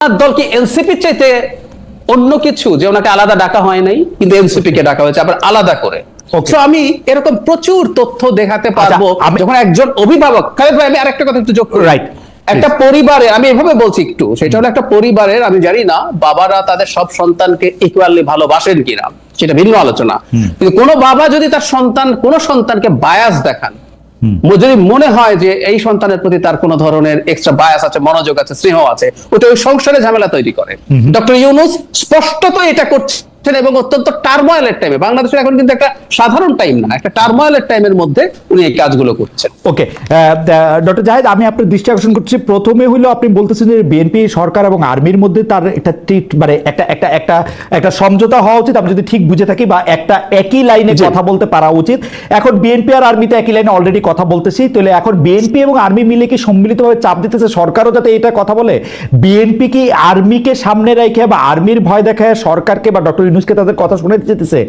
দল কি এনসিপি চাইতে অন্য কিছু যে ওনাকে আলাদা ডাকা হয় নাই কিন্তু এনসিপি কে ডাকা হয়েছে আবার আলাদা করে। আমি এরকম প্রচুর তথ্য দেখাতে পারব আচ্ছা, যখন একজন অভিভাবক খালেদ ভাই আমি আরেকটা কথা একটু যোগ করি। Right. একটা পরিবারে আমি এভাবে বলছি একটু সেটা হলো একটা পরিবারের আমি জানি না বাবারা তাদের সব সন্তানকে ইকুয়ালি ভালোবাসেন কিনা সেটা ভিন্ন আলোচনা। কিন্তু কোনো বাবা যদি তার সন্তান কোনো সন্তানকে বায়াস দেখান যদি মনে হয় যে এই সন্তানের প্রতি তার কোনো ধরনের এক্সট্রা বায়াস আছে মনোযোগ আছে স্নেহ আছে ওটা ওই সংসারে ঝামেলা তৈরি করে। ডক্টর ইউনুস স্পষ্টত এটা করছেন এবং অত্যন্ত টার্ময়েলের টাইমে বাংলাদেশের এখন কিন্তু একটা সাধারণ টাইম না একটা টার্ময়েলের টাইমের মধ্যে উনি এই কাজগুলো করছেন। ওকে ডক্টর জাহেদ আমি আপনার দৃষ্টি আকর্ষণ করছি। প্রথমে হলো আপনি বলতেছেন যে বিএনপি সরকার এবং আর্মির মধ্যে তার একটা ট্রিট মানে একটা একটা একটা একটা সমঝোতা হওয়া উচিত। আমি যদি ঠিক বুঝে থাকি বা একটা একই লাইনে কথা বলতে পারা উচিত। এখন বিএনপি আর আর্মিতে একই লাইনে অলরেডি কথা বলতেছি। তাহলে এখন বিএনপি এবং আর্মি মিলে কি সম্মিলিতভাবে চাপ দিতেছে সরকারও যাতে এটা কথা বলে? বিএনপি কি আর্মিকে সামনে রেখে বা আর্মির ভয় দেখায় সরকারকে বা ডক্টর ইউনুসকে তাদের কথা শুনে যেতেছে।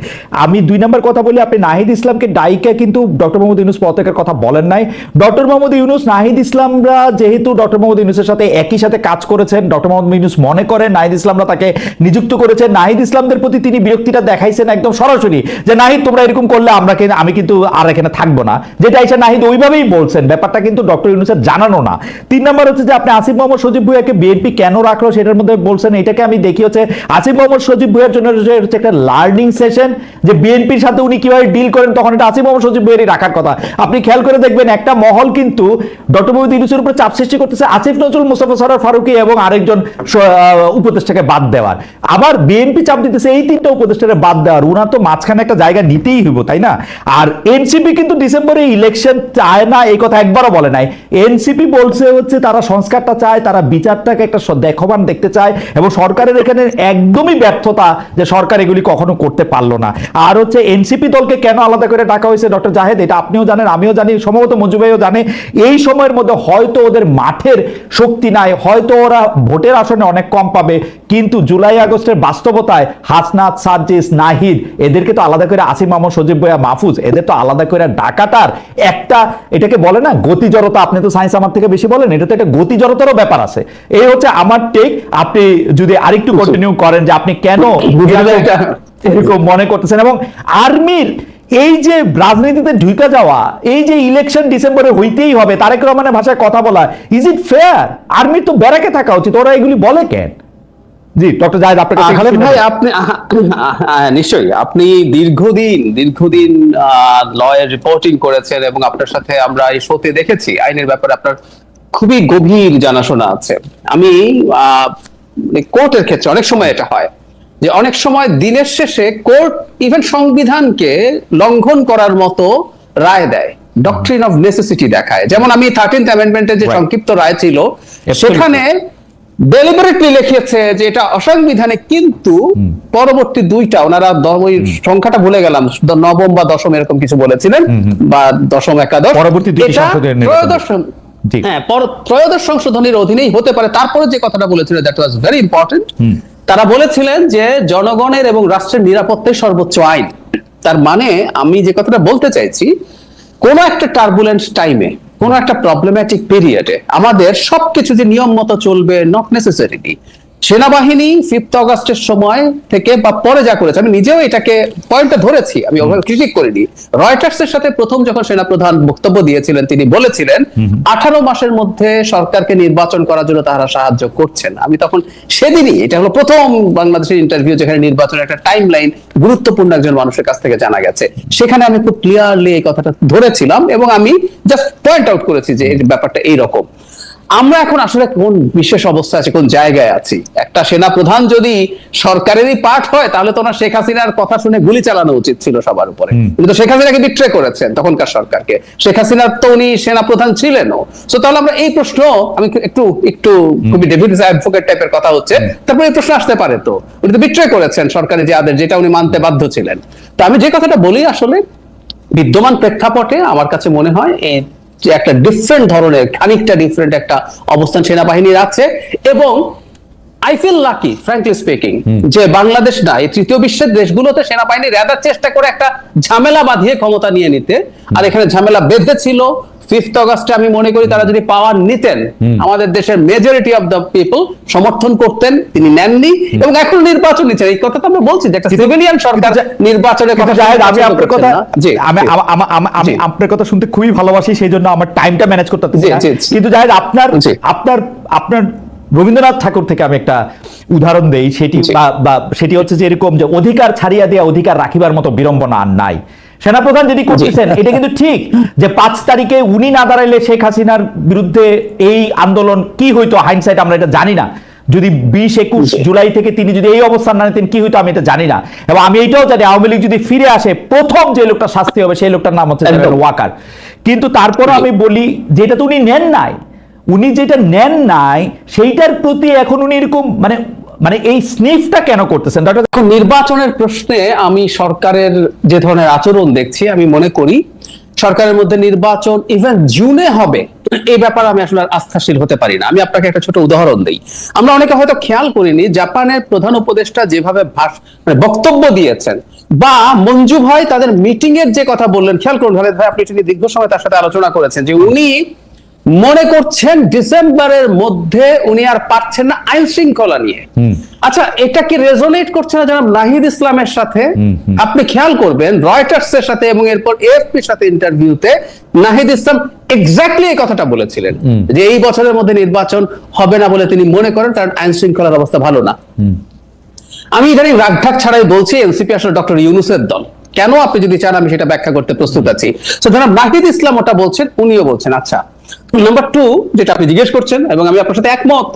আমি দুই নম্বর কথা বলি, আপনি নাহিদ ইসলামকে ডাইকে কিন্তু ডক্টর মোহাম্মদ ইউনুস পতাকার কথা বলেন নাই। ডক্টর মোহাম্মদ ইউনুস, নাহিদ ইসলামরা যেহেতু ডক্টর মোহাম্মদ ইউনুসের সাথে একই সাথে কাজ করেছেন, ডক্টর মোহাম্মদ ইউনুস মনে করেন নাহিদ ইসলামরা তাকে নিযুক্ত করেছেন। নাহিদ ইসলামদের প্রতি তিনি বিরক্তিটা দেখাইছেন একদম সরাসরি যে, নাহিদ, তোমরা এরকম করলে আমরা আমি কিন্তু আর এখানে থাকব না। যেটা এসে নাহিদ ওইভাবেই বলছেন, ব্যাপারটা কিন্তু ডক্টর ইউনুসের জানানো না। তিন নম্বর হচ্ছে যে, আপনি আসিফ মোহাম্মদ সজীব ভুইয়াকে বিএনপি কেন রাখল সেটার মধ্যে বলছেন, এটাকে আমি দেখি হচ্ছে, আসিফ মোহাম্মদ সজীব ভুইয়ার জন্য যে হচ্ছে একটা লার্নিং সেশন যে বিএনপির সাথে উনি কীভাবে ডিল করেন, তখন এটা আসিফ মোহাম্মদ সজীব ভুইয়ারই রাখার কথা। আপনি খেয়াল করে দেখবেন, একটা মহল কিন্তু ডক্টর মোহাম্মদ ইউনুসের উপরে চাপ সৃষ্টি করতেছে আসিফ নজরুল, মুস্তফা সরার ফারুকি এবং আরেকজন উপদেষ্টাকে বাদ দেওয়ার। আবার বিএনপি চাপ দিতেছে এই তিনটা উপদেষ্টাকে বাদ দেওয়ার। উনার তো মাঝখানে একটা জায়গা নিতেই হইব, তাই না? আর এনসিপি কিন্তু ডিসেম্বরে ইলেকশন চায় না, এই কথা একবারও বলে নাই। এনসিপি বলছে হচ্ছে তারা সংস্কারটা চায়, তারা বিচারটাকে একটা দেখবান দেখতে চায় এবং সরকারের এখানে একদমই ব্যর্থতা যে সরকার এগুলি কখনো করতে পারল না। আর হচ্ছে এনসিপি দলকে কেন আলাদা করে ডাকা হয়েছে ডক্টর জাহেদ এটা আপনিও জানেন আমিও জানি সম্ভবত মঞ্জু ভাইও জানে। এই সময়ের মধ্যে হয়তো ওদের মাঠের শক্তি নাই হয়তো ওরা ভোটের আসনে অনেক কম পাবে কিন্তু জুলাই আগস্টের বাস্তবতায় হাসনাত সার্জিস নাহিদ এদেরকে তো আলাদা করে আসিম মাহমুদ সজীব ভইয়া মাহফুজ এদের তো আলাদা করে ডাকাটার একটা এটাকে বলে না গতিজড়তা আপনি তো সায়েন্স আমার থেকে বেশি বলেন এটা তো একটা গতিজড়তারও ব্যাপার আছে। এই হচ্ছে আমার টেক আপনি যদি আরেকটু কন্টিনিউ করেন যে আপনি কেন এটা এরকম মনে করতেছেন। এবং আর্মির এই যে রাজনীতিতে ঢুকে যাওয়া এই যে ইলেকশন ডিসেম্বরে হইতেই হবে তারেক রহমানের ভাষায় কথা বলা ইজ ইট ফেয়ার আর্মির তো ব্যারাকে থাকা উচিত ওরা এগুলি বলে কেন? জি ডক্টর জাহেদ খালেদ ভাই আপনি আহা, নিশ্চয়ই। আপনি দীর্ঘদিন দীর্ঘদিন লয়ের রিপোর্টিং করেছেন এবং আপনার সাথে আমরা এই শোতে দেখেছি আইনের ব্যাপারে আপনার খুবই গভীর জানাশোনা আছে। আমি কোর্টের ক্ষেত্রে অনেক সময় এটা হয়। যে অনেক সময় দিনের শেষে কোর্ট ইভেন সংবিধানকে লঙ্ঘন করার মতো রায় দেয় ডক্ট্রিন অফ নেসেসিটি দেখায়। যেমন আমি থার্টিন্থ অ্যামেন্ডমেন্টের যে সংক্ষিপ্ত রায় ছিল সেখানে ডেলিবারেটলি লিখিয়েছে যে এটা অসাংবিধানিক কিন্তু পরবর্তী দুইটা ওনারা ওই সংখ্যাটা ভুলে গেলাম নবম বা দশম এরকম কিছু বলেছিলেন বা দশম একাদশ। পরবর্তী। ত্রয়োদশ। হ্যাঁ ত্রয়োদশ সংশোধনীর অধীনেই হতে পারে। তারপরে যে কথাটা বলেছিলেন দ্যাট ওয়াজ ভেরি ইম্পর্টেন্ট তারা বলেছিলেন যে জনগণের এবং রাষ্ট্রের নিরাপত্তাই সর্বোচ্চ আইন। তার মানে আমি যে কথাটা বলতে চাইছি, কোন একটা টার্বুলেন্ট টাইমে কোন একটা প্রবলেম্যাটিক পিরিয়ডে আমাদের সবকিছু যে নিয়ম মতো চলবে নট নেসেসারিলি সেনাবাহিনী ফিফথ অগস্টের সময় থেকে বা পরে যা করেছে আমি নিজেও এটাকে পয়েন্টটা ধরেছি আমি ক্রিটিক করিনি। রয়টার্স এর সাথে প্রথম যখন সেনাপ্রধান বক্তব্য দিয়েছিলেন তিনি বলেছিলেন আঠারো মাসের মধ্যে সরকারকে নির্বাচন করার জন্য তারা সাহায্য করছেন আমি তখন সেদিনই এটা হলো প্রথম বাংলাদেশের ইন্টারভিউ যেখানে নির্বাচনের একটা টাইম লাইন গুরুত্বপূর্ণ একজন মানুষের কাছ থেকে জানা গেছে। সেখানে আমি খুব ক্লিয়ারলি এই কথাটা ধরেছিলাম এবং আমি জাস্ট পয়েন্ট আউট করেছি যে এই ব্যাপারটা এইরকম। আমরা এখন আসলে কোন বিশেষ অবস্থা আছে কোন জায়গায় আছি? একটা সেনা প্রধান যদি সরকারেরই পার্ট হয় তাহলে তো ওনার শেখ হাসিনার কথা শুনে গুলি চালানো উচিত ছিল সবার উপরে। কিন্তু শেখ হাসিনাকে বিট্রে করেছেন তখনকার সরকারকে। শেখ হাসিনার তো উনি সেনা প্রধান ছিলেনও। তো তাহলে আমরা এই প্রশ্ন আমি একটু একটু খুবই ডেভিড অ্যাডভোকেট টাইপের কথা হচ্ছে। তারপরে এই প্রশ্ন আসতে পারে তো। উনি তো বিট্রে করেছেন সরকারি যে আদেশ যেটা উনি মানতে বাধ্য ছিলেন। তো আমি যে কথাটা বলি আসলে বিদ্যমান প্রেক্ষাপটে আমার কাছে মনে হয় এই একটা ডিফারেন্ট ধরনের খানিকটা ডিফারেন্ট একটা অবস্থান সেনাবাহিনী রাখছে এবং I feel lucky frankly speaking যে বাংলাদেশ না এই তৃতীয় বিশ্বের দেশগুলোতে সেনাবাহিনী রেদার চেষ্টা করে একটা ঝামেলা বাঁধিয়ে ক্ষমতা নিয়ে নিতে। আর এখানে ঝামেলা বেঁধেছিল ফিফথ অগস্টে আমি মনে করি তারা যদি পাওয়ার নিতেন আমাদের দেশের মেজরিটি অফ দ্য পিপল সমর্থন করতেন তিনি নেননি এবং এখন নির্বাচন নিচ্ছেন। এই কথা তো আমরা বলছি যে একটা সিভিলিয়ান সরকার নির্বাচনের কথা জাহেদ, আমি আপনার কথা। জি আমি। আমা- আপনার কথা শুনতে খুবই ভালোবাসি সেই জন্য আমার টাইমটা ম্যানেজ করতে। কিন্তু জাহেদ আপনার আপনার আপনার রবীন্দ্রনাথ ঠাকুর থেকে আমি একটা উদাহরণ দেই সেটি বা- সেটি হচ্ছে যে এরকম যে অধিকার ছাড়িয়া দিয়ে অধিকার রাখিবার মতো বিড়ম্বনা আর নাই। সেনাপ্রধান যেটি করতেছেন এটা কিন্তু ঠিক যে পাঁচ তারিখে উনি না দাঁড়াইলে শেখ হাসিনার বিরুদ্ধে এই আন্দোলন কি হইতো? হাইন্ডসাইট আমরা এটা জানি না। যদি বিশ একুশ জুলাই থেকে তিনি যদি এই অবস্থান না নিতেন কি হইতো আমি এটা জানি না। এবং আমি এটাও জানি আওয়ামী লীগ যদি ফিরে আসে প্রথম যে লোকটা শাস্তি হবে সেই লোকটার নাম হচ্ছে ওয়াকার কিন্তু তারপরও জি। আমি বলি যেটা তো উনি নেন নাই উনি যেটা নেন নাই, সেইটার প্রতি এখন উনি এরকম মানে মানে এই স্নিফটা কেন করতেছেন? এখন নির্বাচনের প্রশ্নে আমি সরকারের যে ধরনের আচরণ দেখছি, আমি মনে করি সরকারের মধ্যে নির্বাচন ইভেন জুনে হবে, এই ব্যাপারে আমি আসলে আস্থাশীল হতে পারি না। আমি আপনাকে একটা ছোট উদাহরণ দিই। আমরা অনেকে হয়তো খেয়াল করিনি, জাপানের প্রধান উপদেষ্টা যেভাবে মানে বক্তব্য দিয়েছেন, বা মঞ্জু ভাই তাদের মিটিং এর যে কথা বললেন, খেয়াল করুন ভাই, আপনি তিনি দীর্ঘ সময় তার সাথে আলোচনা করেছেন যে উনি মনে করছেন ডিসেম্বরের মধ্যে উনি আর পারছেন না আইন শৃঙ্খলা নিয়ে। আচ্ছা এটা কি রেজোনেট করছে না জনাব নাহিদ ইসলামের সাথে? আপনি খেয়াল করবেন রয়টার্স এর সাথে এবং এরপর এএফপি এর সাথে ইন্টারভিউতে নাহিদ ইসলাম এক্স্যাক্টলি এই কথাটা বলেছিলেন যে এই বছরের মধ্যে নির্বাচন হবে না বলে তিনি মনে করেন কারণ আইন শৃঙ্খলার অবস্থা ভালো না। আমি ইদানিং রাগঢাক ছাড়াই বলছি এনসিপি আসলে ডক্টর ইউনুসের দল। কেন আপনি যদি চান আমি সেটা ব্যাখ্যা করতে প্রস্তুত আছি? তো জনাব নাহিদ ইসলাম ওটা বলছেন উনিও বলছেন আচ্ছা নাম্বার টু যেটা আপনি জিজ্ঞেস করছেন, এবং আমি আপনার সাথে একমত,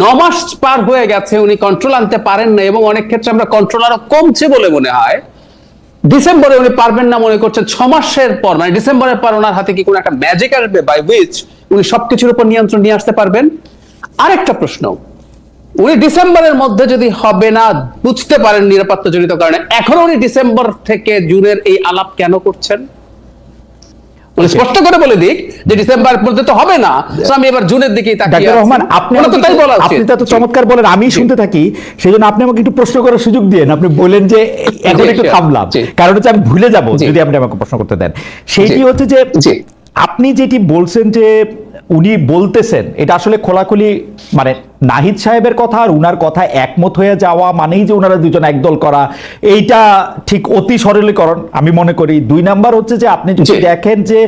ন মাস পার হয়ে গেছে, উনি কন্ট্রোল আনতে পারেন না এবং অনেক ক্ষেত্রে আমরা কন্ট্রোল আরও কমছে বলে মনে হয়। ডিসেম্বরে উনি পারবেন না মনে করছেন, ছ মাসের পর মানে ডিসেম্বরের পর ওনার হাতে কি কোনো একটা ম্যাজিক আসবে বাই উইচ উনি সবকিছুর উপর নিয়ন্ত্রণ নিয়ে আসতে পারবেন? আরেকটা প্রশ্ন, উনি ডিসেম্বরের মধ্যে যদি হবে না, বুঝতে পারেন নিরাপত্তা জনিত কারণে, এখন উনি ডিসেম্বর থেকে জুনের এই আলাপ কেন করছেন? উনি স্পষ্ট করে বলে দিক যে ডিসেম্বর পর্যন্ত হবে না। আমি এবার জুনের দিকেই তাকিয়ে ডাক্তার রহমান আপনি তো তাই বলা আপনি তো চমৎকার বলেন আমি শুনতে থাকি সেই জন্য আপনি আমাকে একটু প্রশ্ন করার সুযোগ দিয়েন। আপনি বললেন যে এখন একটু. থামলাম। কারণ হচ্ছে আমি ভুলে যাব যদি আপনি আমাকে প্রশ্ন করতে দেন। সেইটি হচ্ছে যে আপনি যেটি বলছেন যে উনি বলতেছেন এটা আসলে খোলাখুলি মানে নাহিদ সাহেবের কথা আর উনার কথা একমত হয়ে যাওয়া মানেই যে ওনারা দুজন একদল করা এইটা ঠিক অতি সরলীকরণ। আমি মনে করি দুই নাম্বার হচ্ছে যে আপনি যদি দেখেন যে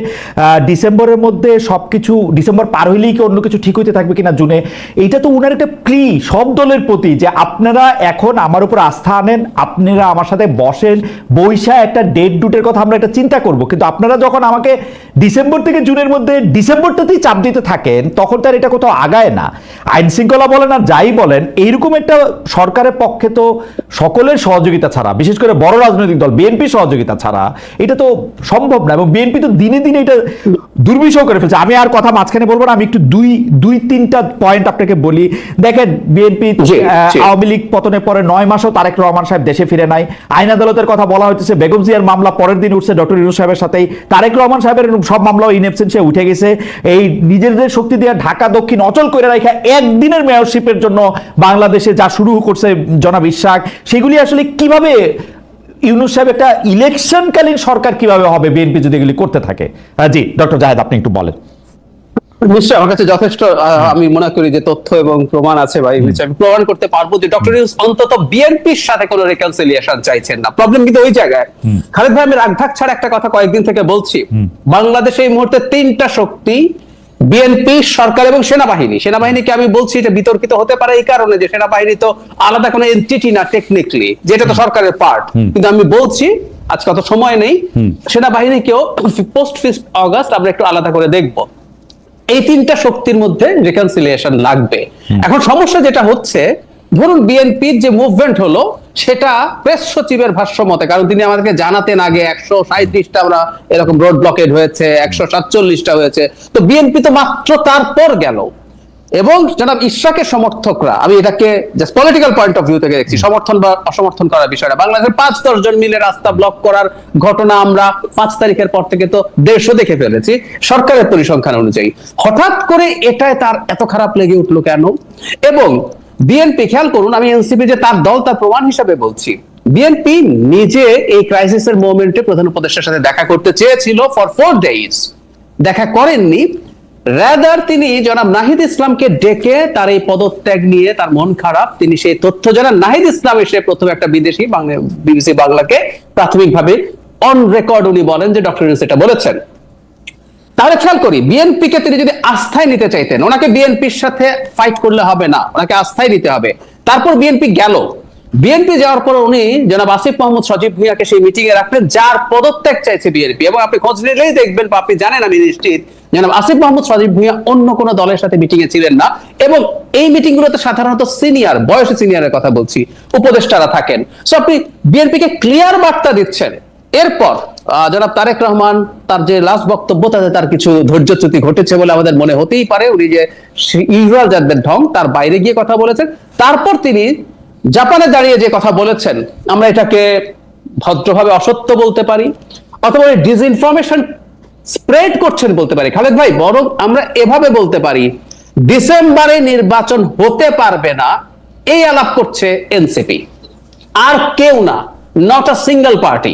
ডিসেম্বরের মধ্যে সবকিছু ডিসেম্বর পার হইলেই কি অন্য কিছু ঠিক হইতে থাকবে কিনা জুনে এইটা তো উনার একটা প্রি সব দলের প্রতি যে আপনারা এখন আমার উপর আস্থা আনেন আপনারা আমার সাথে বসেন বৈশা একটা ডেট ডুটের কথা আমরা একটা চিন্তা করব। কিন্তু আপনারা যখন আমাকে ডিসেম্বর থেকে জুনের মধ্যে ডিসেম্বরটাতেই চাপ দিতে থাকেন তখন তার এটা কোথাও আগায় না। আইন শৃঙ্খলা বলেন আর যাই বলেন এইরকম একটা সরকারের পক্ষে তো সকলের সহযোগিতা ছাড়া বিশেষ করে বড় রাজনৈতিক দল বিএনপি সহযোগিতা ছাড়া এটা তো সম্ভব না। এবং বিএনপি তো দিনে দিনে এটা দুর্বিষহ করে ফেলছে। আমি আর কথা মাঝখানে বলব না আমি একটু দুই দুই তিনটা পয়েন্ট আপনাকে বলি। দেখেন বিএনপি। আওয়ামী লীগ পতনের পরে নয় মাসও তারেক রহমান সাহেব দেশে ফিরে নাই। আইন আদালতের কথা বলা হচ্ছে বেগম জিয়ার মামলা পরের দিন উঠছে ডক্টর ইউনুস সাহেবের সাথেই। তারেক রহমান সাহেবের সব মামলাও ইনএবসেন্সে উঠে গেছে। এই নিজেদের শক্তি দিয়ে ঢাকা দক্ষিণ অচল করে রাখা একদিনের মেয়রশিপের জন্য বাংলাদেশে যা শুরু করছে জনাব ইশাক সেগুলি আসলে কীভাবে ইউনুস সাহেব একটা ইলেকশনকালীন সরকার কীভাবে হবে বিএনপি যদি এগুলি করতে থাকে? জি ডক্টর জাহেদ আপনি একটু বলেন। নিশ্চয়ই আমার কাছে যথেষ্ট আমি মনে করি যে তথ্য এবং প্রমাণ আছে ভাই আমি প্রমাণ করতে পারব যে ডক্টর ইউনুস অন্তত বিএনপির সাথে কোনো রেকনসিলিয়েশন চাইছেন না। প্রবলেম কিন্তু ওই জায়গায়। খালেদ ভাই আমি রাগঢাক ছাড়া একটা কথা কয়েকদিন থেকে বলছি। বাংলাদেশে এই মুহূর্তে তিনটা শক্তি বিএনপি সরকার এবং সেনাবাহিনী। সেনাবাহিনীকে আমি বলছি এটা বিতর্কিত হতে পারে এই কারণে যে সেনাবাহিনী তো আলাদা কোনো এন্টিটি না টেকনিক্যালি যেটা তো সরকারের পার্ট কিন্তু আমি বলছি আজকে অত সময় নেই। সেনাবাহিনীকেও পোস্ট ফিস্ট অগাস্ট আমরা একটু আলাদা করে দেখব। এই তিনটা শক্তির মধ্যে রিকনসিলিয়েশন লাগবে। এখন সমস্যা যেটা হচ্ছে ধরুন বিএনপির যে মুভমেন্ট হলো, সেটা প্রেস সচিবের ভাষ্য মতে, কারণ তিনি আমাদেরকে জানাতেন আগে একশো সাঁত্রিশটা আমরা এরকম রোড ব্লকেড হয়েছে, একশো সাতচল্লিশটা হয়েছে। তো বিএনপি তো মাত্র তারপর গেল। এবং জনাব ইশরাকের সমর্থকরা, আমি এটাকে just political point of view থেকে দেখছি, সমর্থন বা অসমর্থন করার বিষয়টা। বাংলাদেশের পাঁচ দশ জন মিলে রাস্তা ব্লক করার ঘটনা আমরা পাঁচ তারিখের পর থেকে তো দেড়শো দেখে ফেলেছি, সরকারের পরিসংখ্যান অনুযায়ী। হঠাৎ করে এটায় তার এত খারাপ লেগে উঠল কেন? এবং বিএনপি খেয়াল করুন, আমি এনসিপি যে তার দল, তার প্রমাণ হিসাবে বলছি। বিএনপি নিজে এই ক্রাইসিসের মোমেন্টে প্রধান উপদেষ্টার সাথে দেখা করতে চেয়েছিল ফর ফোর ডেইজ দেখা করেননি। রাদার তিনি জনাব নাহিদ ইসলামকে ডেকে তার এই পদত্যাগ নিয়ে তার মন খারাপ। তিনি সেই তথ্য জানান। নাহিদ ইসলাম এসে প্রথমে একটা বিদেশি বিবিসি বাংলাকে প্রাথমিকভাবে অন রেকর্ড উনি বলেন যে ডক্টর ইউনুস এটা বলেছেন। তাহলে খেয়াল করি বিএনপি কে তিনি যদি আস্থায় নিতে চাইতেন, ওনাকে বিএনপির সাথে ফাইট করলে হবে না, ওনাকে আস্থায় নিতে হবে। তারপর বিএনপি গেল। বিএনপি যাওয়ার পর উনি জনাব আসিফ মোহাম্মদ সজীব ভুঁইয়াকে সেই মিটিং এ রাখলেন, যার পদত্যাগ চাইছে বিএনপি। এবং আপনি খোঁজ নিলেই দেখবেন বা আপনি জানেন, আমি নিশ্চিত জনাব আসিফ মোহাম্মদ সজীব ভুঁইয়া অন্য কোন দলের সাথে মিটিং এ ছিলেন না। এবং এই মিটিং গুলোতে সাধারণত সিনিয়র বয়সে সিনিয়রের কথা বলছি, উপদেষ্টারা থাকেন। সো আপনি বিএনপি কে ক্লিয়ার বার্তা দিচ্ছেন এরপর জনাব তারেক রহমান তার যে লাস্ট বক্তব্য, তাতে তার কিছু ধৈর্যচ্যুতি ঘটেছে বলে আমাদের মনে হতেই পারে। উনি যে ইউজুয়াল যাদের ঢং, তার বাইরে গিয়ে কথা বলেছেন। তারপর তিনি জাপানে দাঁড়িয়ে যে কথা বলেছেন, আমরা এটাকে ভদ্রভাবে অসত্য বলতে পারি, অথবা ডিসইনফরমেশন স্প্রেড করছেন বলতে পারি। খালেদ ভাই, বরং আমরা এভাবে বলতে পারি, ডিসেম্বরে নির্বাচন হতে পারবে না, এই আলাপ করছে এনসিপি। আর কেউ না নট আ সিঙ্গেল পার্টি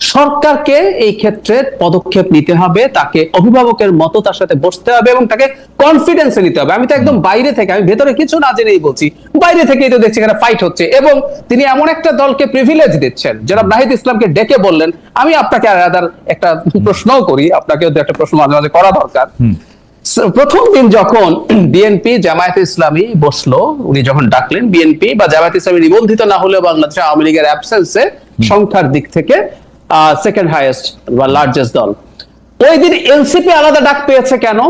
সরকারকে এই ক্ষেত্রে পদক্ষেপ নিতে হবে তাকে অভিভাবকের মতো তার সাথে বসতে হবে এবং তাকে কনফিডেন্সে নিতে হবে। আমি তো একদম বাইরে থেকে আমি ভেতরে কিছু না জেনেই বলছি বাইরে থেকেই তো দেখছি এখানে ফাইট হচ্ছে এবং তিনি এমন একটা দলকে প্রিভিলেজ দিচ্ছেন যারা নাহিদ ইসলামকে ডেকে বললেন আমি আপনাকে আদার একটা প্রশ্নও করি আপনাকেও তো একটা প্রশ্ন মাঝে মাঝে করা দরকার। প্রথম দিন যখন বিএনপি জামায়াত ইসলামী বসল উনি যখন ডাকলেন বিএনপি বা জামায়াত ইসলামী নিবন্ধিত না হলেও বাংলাদেশে আওয়ামী লীগের অ্যাবসেন্সে সংখ্যার দিক থেকে সেকেন্ড হাইয়েস্ট বা লার্জেস্ট দল। ওই দিন এনসিপি আলাদা ডাক পেয়েছে কেন?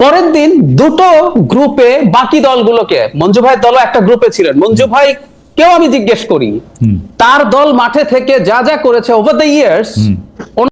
পরের দিন দুটো গ্রুপে বাকি দলগুলোকে মঞ্জু ভাইয়ের দলও একটা গ্রুপে ছিলেন। মঞ্জু ভাই কেউ আমি জিজ্ঞেস করি তার দল মাঠে থেকে যা যা করেছে ওভার দ্য ইয়ার্স